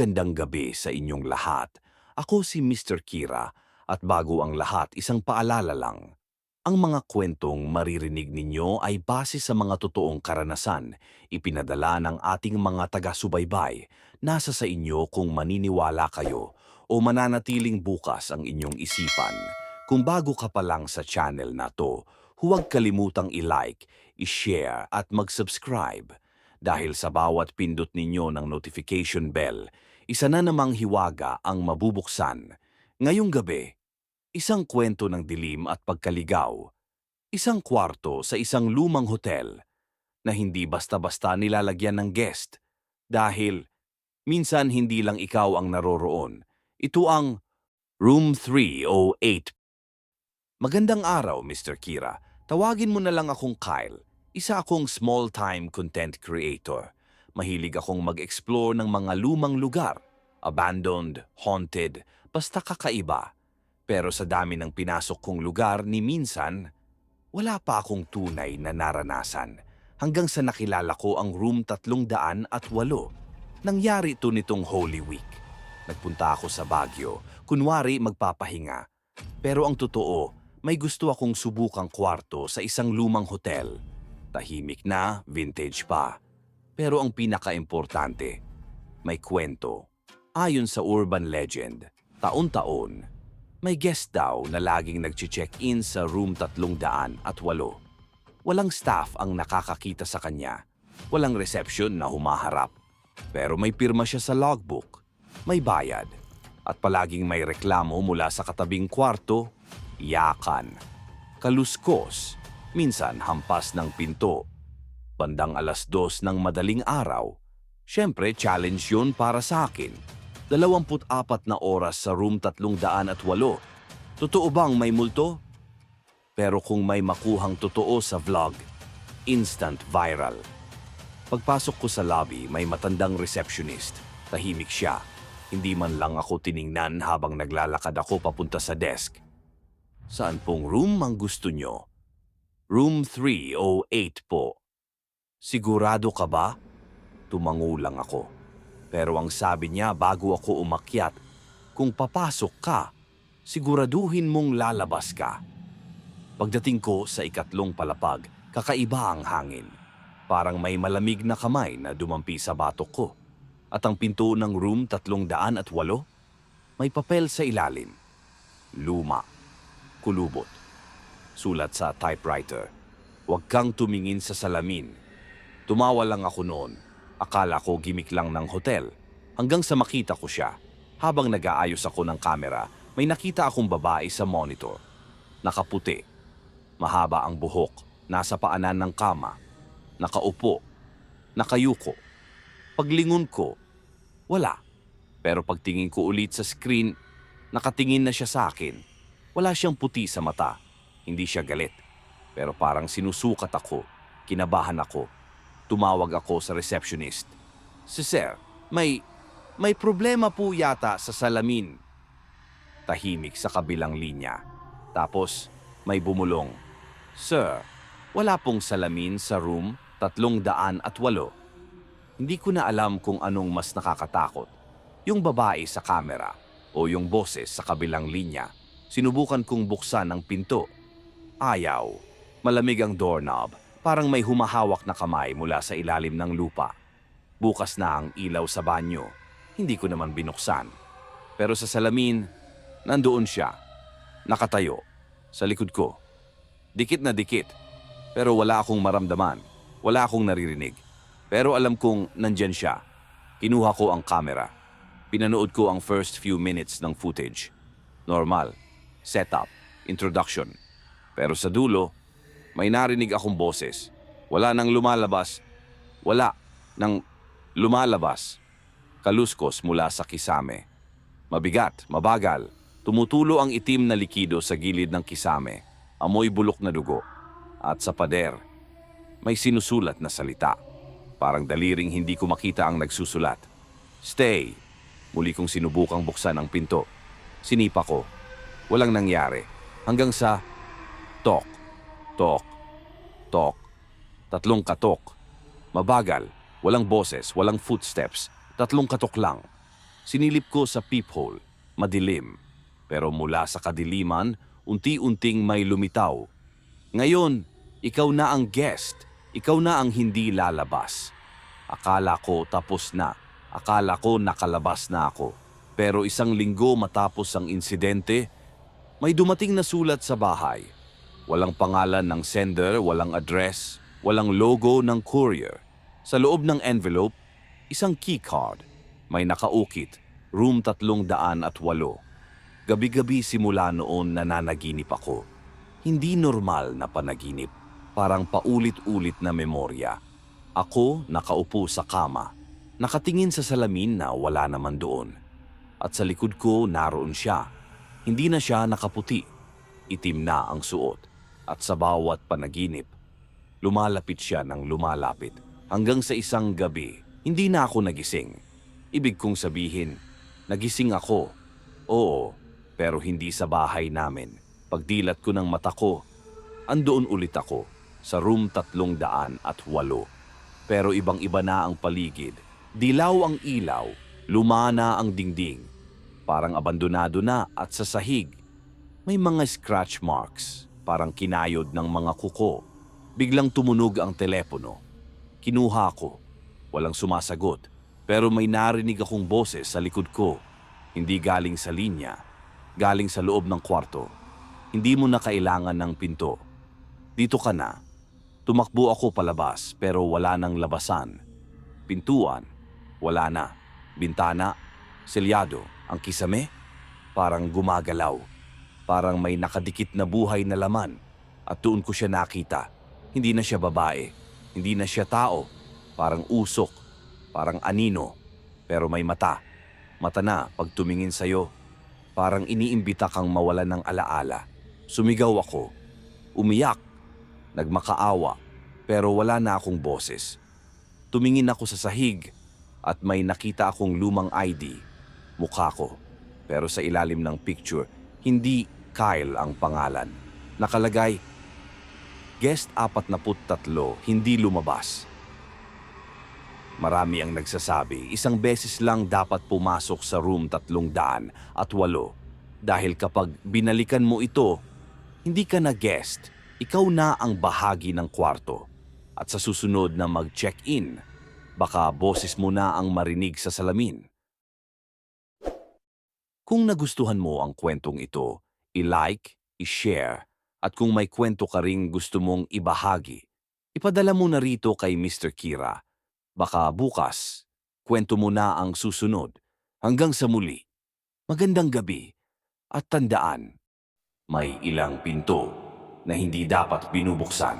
Magandang gabi sa inyong lahat. Ako si Mr. Kira at bago ang lahat isang paalala lang. Ang mga kwentong maririnig ninyo ay base sa mga totoong karanasan, ipinadala ng ating mga taga-subaybay. Nasa sa inyo kung maniniwala kayo o mananatiling bukas ang inyong isipan. Kung bago ka pa lang sa channel na to, huwag kalimutang i-like, i-share at mag-subscribe. Dahil sa bawat pindot ninyo ng notification bell, isa na namang hiwaga ang mabubuksan. Ngayong gabi, isang kwento ng dilim at pagkaligaw. Isang kwarto sa isang lumang hotel na hindi basta-basta nilalagyan ng guest dahil minsan hindi lang ikaw ang naroroon. Ito ang Room 308. Magandang araw, Mr. Kira. Tawagin mo na lang akong Kyle. Isa akong small-time content creator. Mahilig akong mag-explore ng mga lumang lugar. Abandoned, haunted, basta kakaiba. Pero sa dami ng pinasok kong lugar ni minsan, wala pa akong tunay na naranasan. Hanggang sa nakilala ko ang room 308. Nangyari ito nitong Holy Week. Nagpunta ako sa Baguio, kunwari magpapahinga. Pero ang totoo, may gusto akong subukang kwarto sa isang lumang hotel. Tahimik na, vintage pa. Pero ang pinaka-importante, may kwento. Ayon sa urban legend, taon-taon, may guest daw na laging nag-check-in sa room 308. Walang staff ang nakakakita sa kanya. Walang reception na humaharap. Pero may pirma siya sa logbook. May bayad. At palaging may reklamo mula sa katabing kwarto, yakan, kaluskos, minsan hampas ng pinto. Bandang alas dos ng madaling araw, syempre challenge yun para sa akin. 24 na oras sa room 308. Totoo bang may multo? Pero kung may makuhang totoo sa vlog, instant viral. Pagpasok ko sa lobby, may matandang receptionist. Tahimik siya. Hindi man lang ako tiningnan habang naglalakad ako papunta sa desk. Saan pong room ang gusto nyo? Room 308 po. Sigurado ka ba? Tumangulang ako. Pero ang sabi niya bago ako umakyat, kung papasok ka, siguraduhin mong lalabas ka. Pagdating ko sa ikatlong palapag, kakaiba ang hangin. Parang may malamig na kamay na dumampi sa batok ko. At ang pinto ng room 308, may papel sa ilalim. Luma. Kulubot. Sulat sa typewriter. Huwag kang tumingin sa salamin. Tumawa lang ako noon. Akala ko gimik lang ng hotel. Hanggang sa makita ko siya. Habang nag-aayos ako ng kamera, may nakita akong babae sa monitor. Nakaputi. Mahaba ang buhok. Nasa paanan ng kama. Nakaupo. Nakayuko. Paglingon ko, wala. Pero pagtingin ko ulit sa screen, nakatingin na siya sa akin. Wala siyang puti sa mata. Hindi siya galit. Pero parang sinusukat ako. Kinabahan ako. Tumawag ako sa receptionist. Si Sir, may, may problema po yata sa salamin. Tahimik sa kabilang linya. Tapos may bumulong. Sir, wala pong salamin sa room 308. Hindi ko na alam kung anong mas nakakatakot. Yung babae sa kamera o yung boses sa kabilang linya. Sinubukan kong buksan ang pinto. Ayaw. Malamig ang doorknob. Parang may humahawak na kamay mula sa ilalim ng lupa. Bukas na ang ilaw sa banyo. Hindi ko naman binuksan. Pero sa salamin, nandoon siya. Nakatayo. Sa likod ko. Dikit na dikit. Pero wala akong maramdaman. Wala akong naririnig. Pero alam kong nandyan siya. Kinuha ko ang camera. Pinanood ko ang first few minutes ng footage. Normal. Setup. Introduction. Pero sa dulo, may narinig akong boses. Wala nang lumalabas. Wala nang lumalabas. Kaluskos mula sa kisame. Mabigat, mabagal. Tumutulo ang itim na likido sa gilid ng kisame. Amoy bulok na dugo. At sa pader, may sinusulat na salita. Parang daliring hindi ko makita ang nagsusulat. Stay. Muli kong sinubukang buksan ang pinto. Sinipa ko. Walang nangyari. Hanggang sa tok, tok, tok. Tatlong katok. Mabagal. Walang boses, walang footsteps. Tatlong katok lang. Sinilip ko sa peephole, madilim. Pero mula sa kadiliman, unti-unting may lumitaw. Ngayon, ikaw na ang guest. Ikaw na ang hindi lalabas. Akala ko tapos na. Akala ko nakalabas na ako. Pero isang linggo matapos ang insidente, may dumating na sulat sa bahay. Walang pangalan ng sender, walang address, walang logo ng courier. Sa loob ng envelope, isang keycard. May nakaukit, room tatlong daan at walo. Gabi-gabi simula noon nananaginip ako. Hindi normal na panaginip, parang paulit-ulit na memorya. Ako nakaupo sa kama, nakatingin sa salamin na wala naman doon. At sa likod ko naroon siya. Hindi na siya nakaputi. Itim na ang suot. At sa bawat panaginip, lumalapit siya ng lumalapit. Hanggang sa isang gabi, hindi na ako nagising. Ibig kong sabihin, nagising ako. Oo, pero hindi sa bahay namin. Pagdilat ko ng mata ko, andoon ulit ako sa room tatlong daan at walo. Pero ibang-iba na ang paligid. Dilaw ang ilaw, lumana ang dingding. Parang abandonado na at sa sahig. May mga scratch marks, parang kinayod ng mga kuko. Biglang tumunog ang telepono. Kinuha ko. Walang sumasagot. Pero may narinig akong boses sa likod ko. Hindi galing sa linya. Galing sa loob ng kwarto. Hindi mo na kailangan ng pinto. Dito ka na. Tumakbo ako palabas pero wala nang labasan. Pintuan, wala na. Bintana, selyado. Ang kisame, parang gumagalaw. Parang may nakadikit na buhay na laman. At doon ko siya nakita. Hindi na siya babae. Hindi na siya tao. Parang usok. Parang anino. Pero may mata. Mata na pag tumingin sa'yo. Parang iniimbita kang mawala ng alaala. Sumigaw ako. Umiyak. Nagmakaawa. Pero wala na akong boses. Tumingin ako sa sahig at may nakita akong lumang ID. Mukha ko. Pero sa ilalim ng picture, hindi Kyle ang pangalan. Nakalagay, Guest 43, hindi lumabas. Marami ang nagsasabi, isang beses lang dapat pumasok sa room tatlong daan at walo. Dahil kapag binalikan mo ito, hindi ka na guest, ikaw na ang bahagi ng kwarto. At sa susunod na mag-check-in, baka boses mo na ang marinig sa salamin. Kung nagustuhan mo ang kwentong ito, i-like, i-share, at kung may kwento ka ring gusto mong ibahagi, ipadala mo na rito kay Mr. Kira. Baka bukas, kwento mo na ang susunod. Hanggang sa muli, magandang gabi at tandaan, may ilang pinto na hindi dapat binubuksan.